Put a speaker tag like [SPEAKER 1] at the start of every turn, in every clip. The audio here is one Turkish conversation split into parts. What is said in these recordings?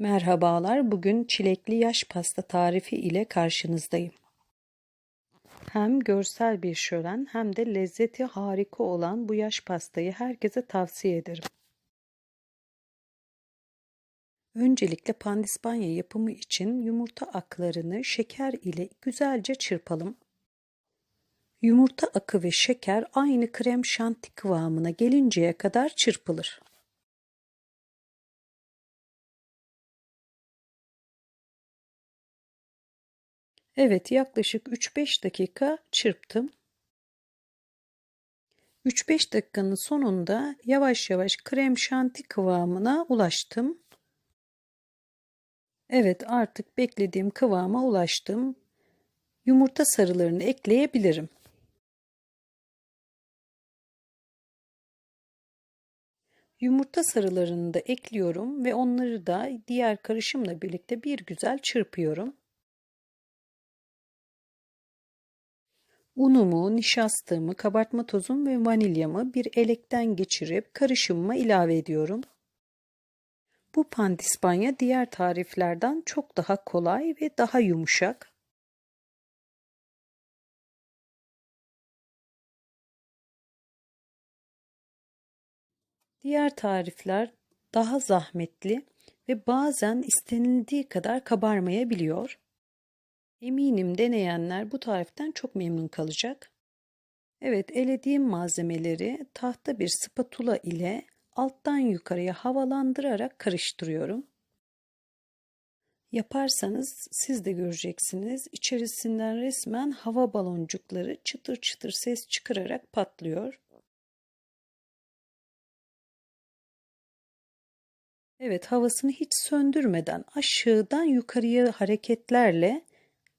[SPEAKER 1] Merhabalar, bugün çilekli yaş pasta tarifi ile karşınızdayım. Hem görsel bir şölen hem de lezzeti harika olan bu yaş pastayı herkese tavsiye ederim. Öncelikle pandispanya yapımı için yumurta aklarını şeker ile güzelce çırpalım. Yumurta akı ve şeker aynı krem şanti kıvamına gelinceye kadar çırpılır. Evet yaklaşık 3-5 dakika çırptım. 3-5 dakikanın sonunda yavaş yavaş krem şanti kıvamına ulaştım. Evet artık beklediğim kıvama ulaştım. Yumurta sarılarını ekleyebilirim. Yumurta sarılarını da ekliyorum ve onları da diğer karışımla birlikte bir güzel çırpıyorum. Unumu, nişastamı, kabartma tozum ve vanilyamı bir elekten geçirip karışımıma ilave ediyorum. Bu pandispanya diğer tariflerden çok daha kolay ve daha yumuşak. Diğer tarifler daha zahmetli ve bazen istenildiği kadar kabarmayabiliyor. Eminim deneyenler bu tariften çok memnun kalacak. Evet, elediğim malzemeleri tahta bir spatula ile alttan yukarıya havalandırarak karıştırıyorum. Yaparsanız siz de göreceksiniz. İçerisinden resmen hava baloncukları çıtır çıtır ses çıkararak patlıyor. Evet, havasını hiç söndürmeden aşağıdan yukarıya hareketlerle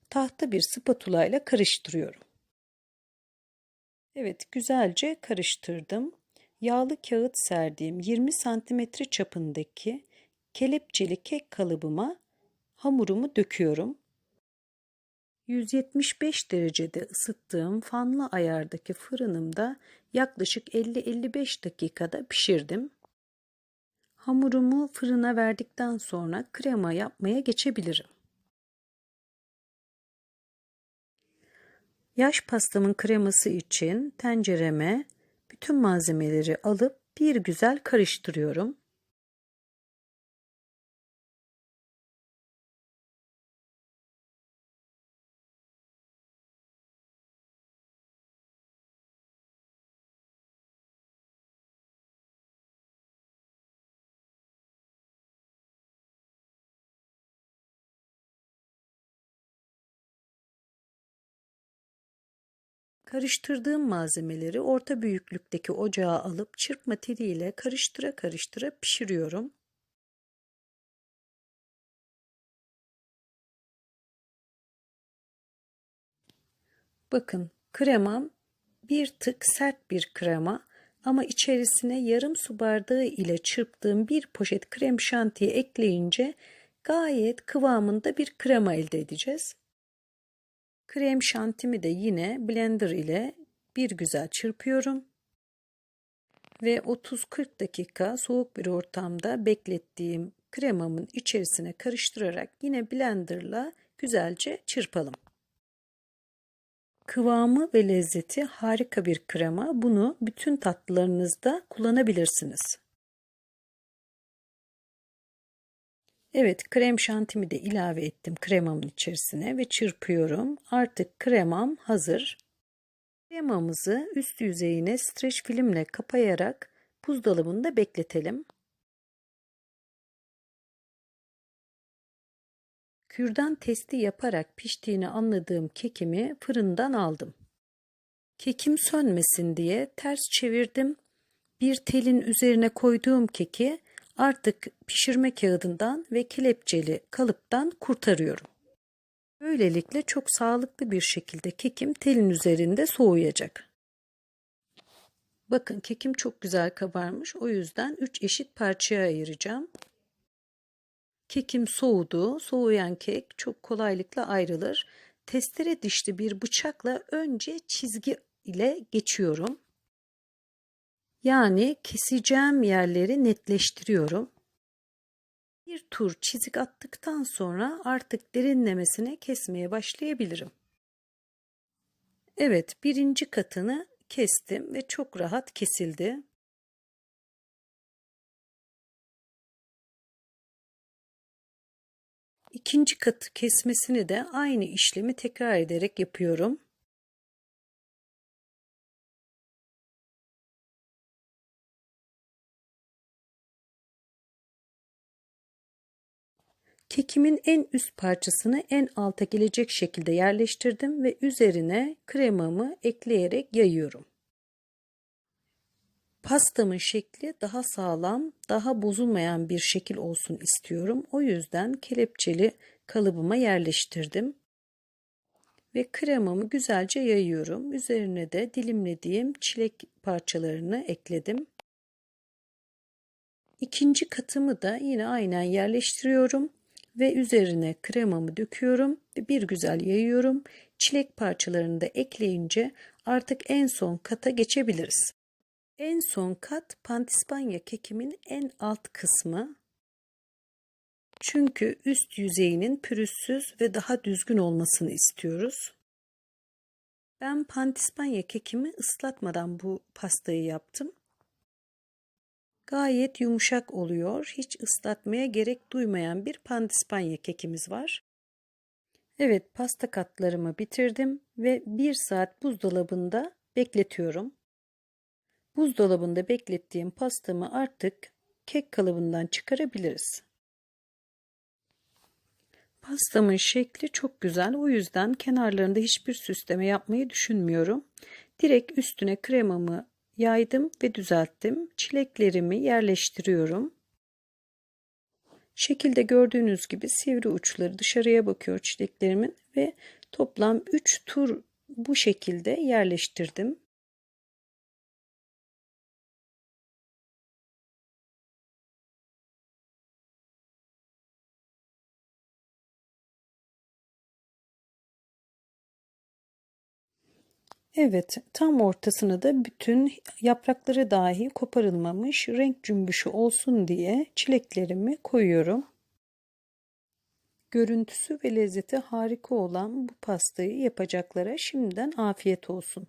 [SPEAKER 1] tahta bir spatula ile karıştırıyorum. Evet, güzelce karıştırdım. Yağlı kağıt serdiğim 20 santimetre çapındaki kelepçeli kek kalıbıma hamurumu döküyorum. 175 derecede ısıttığım fanlı ayardaki fırınımda yaklaşık 50-55 dakikada pişirdim. Hamurumu fırına verdikten sonra krema yapmaya geçebilirim. Yaş pastamın kreması için tencereme bütün malzemeleri alıp bir güzel karıştırıyorum. Karıştırdığım malzemeleri orta büyüklükteki ocağa alıp çırpma teliyle karıştıra karıştıra pişiriyorum. Bakın kremam bir tık sert bir krema ama içerisine yarım su bardağı ile çırptığım bir poşet krem şantiyi ekleyince gayet kıvamında bir krema elde edeceğiz. Krem şantimi de yine blender ile bir güzel çırpıyorum. Ve 30-40 dakika soğuk bir ortamda beklettiğim kremamın içerisine karıştırarak yine blenderla güzelce çırpalım. Kıvamı ve lezzeti harika bir krema. Bunu bütün tatlılarınızda kullanabilirsiniz. Evet krem şantimi de ilave ettim kremamın içerisine ve çırpıyorum. Artık kremam hazır. Kremamızı üst yüzeyine streç filmle kapayarak buzdolabında bekletelim. Kürdan testi yaparak piştiğini anladığım kekimi fırından aldım. Kekim sönmesin diye ters çevirdim. Bir telin üzerine koyduğum keki artık pişirme kağıdından ve kelepçeli kalıptan kurtarıyorum. Böylelikle çok sağlıklı bir şekilde kekim telin üzerinde soğuyacak. Bakın kekim çok güzel kabarmış. O yüzden 3 eşit parçaya ayıracağım. Kekim soğudu. Soğuyan kek çok kolaylıkla ayrılır. Testere dişli bir bıçakla önce çizgi ile geçiyorum. Yani keseceğim yerleri netleştiriyorum. Bir tur çizik attıktan sonra artık derinlemesine kesmeye başlayabilirim. Evet, birinci katını kestim ve çok rahat kesildi. İkinci katı kesmesini de aynı işlemi tekrar ederek yapıyorum. Kekimin en üst parçasını en alta gelecek şekilde yerleştirdim ve üzerine kremamı ekleyerek yayıyorum. Pastamın şekli daha sağlam, daha bozulmayan bir şekil olsun istiyorum. O yüzden kelepçeli kalıbıma yerleştirdim. Ve kremamı güzelce yayıyorum. Üzerine de dilimlediğim çilek parçalarını ekledim. İkinci katımı da yine aynen yerleştiriyorum ve üzerine kremamı döküyorum ve bir güzel yayıyorum. Çilek parçalarını da ekleyince artık en son kata geçebiliriz. En son kat pandispanya kekimin en alt kısmı. Çünkü üst yüzeyinin pürüzsüz ve daha düzgün olmasını istiyoruz. Ben pandispanya kekimi ıslatmadan bu pastayı yaptım. Gayet yumuşak oluyor. Hiç ıslatmaya gerek duymayan bir pandispanya kekimiz var. Evet pasta katlarımı bitirdim ve bir saat buzdolabında bekletiyorum. Buzdolabında beklettiğim pastamı artık kek kalıbından çıkarabiliriz. Pastamın şekli çok güzel. O yüzden kenarlarında hiçbir süsleme yapmayı düşünmüyorum. Direkt üstüne kremamı yaydım ve düzelttim. Çileklerimi yerleştiriyorum. Şekilde gördüğünüz gibi sivri uçları dışarıya bakıyor çileklerimin ve toplam 3 tur bu şekilde yerleştirdim. Evet, tam ortasına da bütün yaprakları dahi koparılmamış renk cümbüşü olsun diye çileklerimi koyuyorum. Görüntüsü ve lezzeti harika olan bu pastayı yapacaklara şimdiden afiyet olsun.